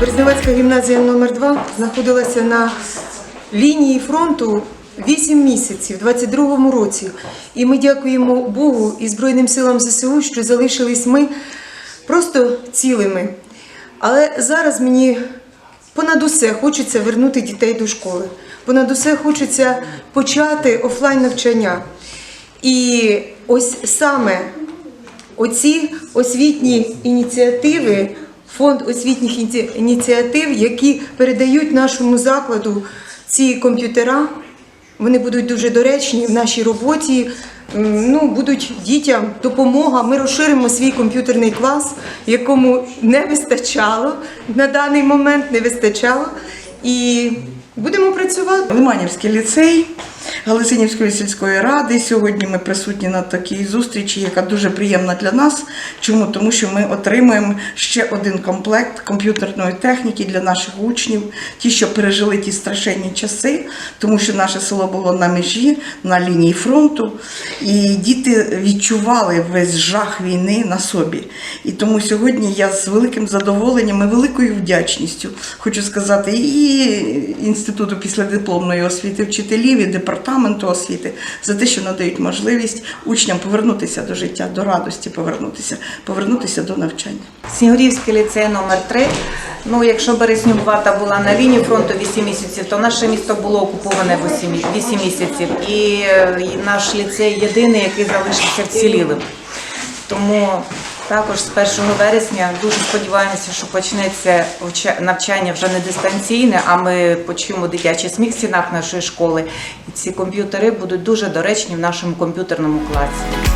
Чернівецька гімназія номер 2 знаходилася на лінії фронту 8 місяців у 22-му році. І ми дякуємо Богу і Збройним силам ЗСУ, що залишились ми просто цілими. Але зараз мені понад усе хочеться вернути дітей до школи. Понад усе хочеться почати офлайн навчання. І ось саме оці освітні ініціативи, фонд освітніх ініці- ініціатив, які передають нашому закладу ці комп'ютера, вони будуть дуже доречні в нашій роботі. Ну, будуть дітям допомога. Ми розширимо свій комп'ютерний клас, якому не вистачало на даний момент, не вистачало. І будемо працювати. Лиманівський ліцей Галицинівської сільської ради. Сьогодні ми присутні на такій зустрічі, яка дуже приємна для нас. Чому? Тому що ми отримуємо ще один комплект комп'ютерної техніки для наших учнів, ті, що пережили ті страшенні часи, тому що наше село було на межі, на лінії фронту, і діти відчували весь жах війни на собі. І тому сьогодні я з великим задоволенням і великою вдячністю хочу сказати і інституту післядипломної освіти вчителів, і департаменту освіти за те, що надають можливість учням повернутися до життя, до радості, повернутися, повернутися до навчання. Снігурівський ліцей номер 3 Ну, якщо Березнюк вата була на лінії фронту 8 місяців, то наше місто було окуповане 8, 8 місяців. Е, і наш ліцей єдиний, який залишився вцілілим. Тому також з 1 вересня дуже сподіваємося, що почнеться вча- навчання вже не дистанційне, а ми почуємо дитячий сміх в стінах нашої школи. І ці комп'ютери будуть дуже доречні в нашому комп'ютерному класі.